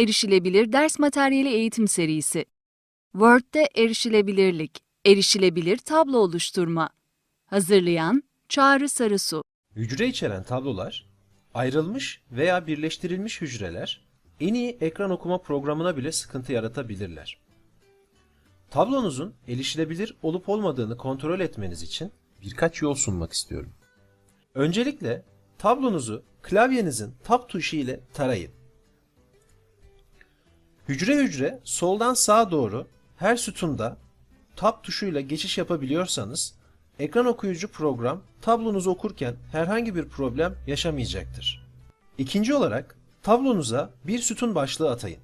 Erişilebilir ders materyali eğitim serisi. Word'de erişilebilirlik, erişilebilir tablo oluşturma. Hazırlayan Çağrı Sarısu. Hücre içeren tablolar, ayrılmış veya birleştirilmiş hücreler en iyi ekran okuma programına bile sıkıntı yaratabilirler. Tablonuzun erişilebilir olup olmadığını kontrol etmeniz için birkaç yol sunmak istiyorum. Öncelikle tablonuzu klavyenizin tab tuşu ile tarayın. Hücre hücre soldan sağa doğru her sütunda tab tuşuyla geçiş yapabiliyorsanız ekran okuyucu program tablonuzu okurken herhangi bir problem yaşamayacaktır. İkinci olarak tablonuza bir sütun başlığı atayın.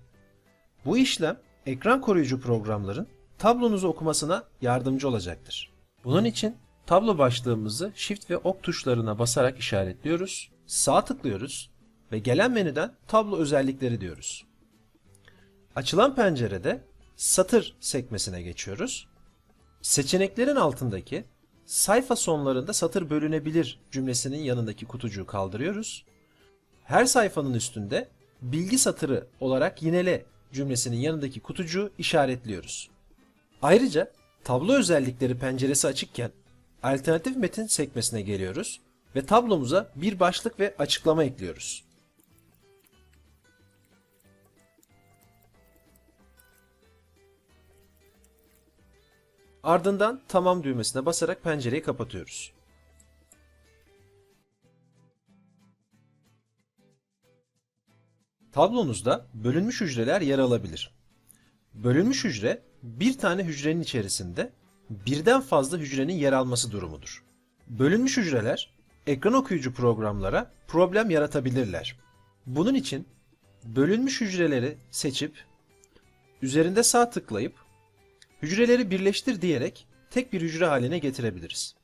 Bu işlem ekran koruyucu programların tablonuzu okumasına yardımcı olacaktır. Bunun için tablo başlığımızı Shift ve Ok tuşlarına basarak işaretliyoruz, sağ tıklıyoruz ve gelen menüden tablo özellikleri diyoruz. Açılan pencerede satır sekmesine geçiyoruz. Seçeneklerin altındaki sayfa sonlarında satır bölünebilir cümlesinin yanındaki kutucuğu kaldırıyoruz. Her sayfanın üstünde bilgi satırı olarak yinele cümlesinin yanındaki kutucuğu işaretliyoruz. Ayrıca tablo özellikleri penceresi açıkken alternatif metin sekmesine geliyoruz ve tablomuza bir başlık ve açıklama ekliyoruz. Ardından tamam düğmesine basarak pencereyi kapatıyoruz. Tablonuzda bölünmüş hücreler yer alabilir. Bölünmüş hücre bir tane hücrenin içerisinde birden fazla hücrenin yer alması durumudur. Bölünmüş hücreler ekran okuyucu programlara problem yaratabilirler. Bunun için bölünmüş hücreleri seçip üzerinde sağ tıklayıp hücreleri birleştir diyerek tek bir hücre haline getirebiliriz.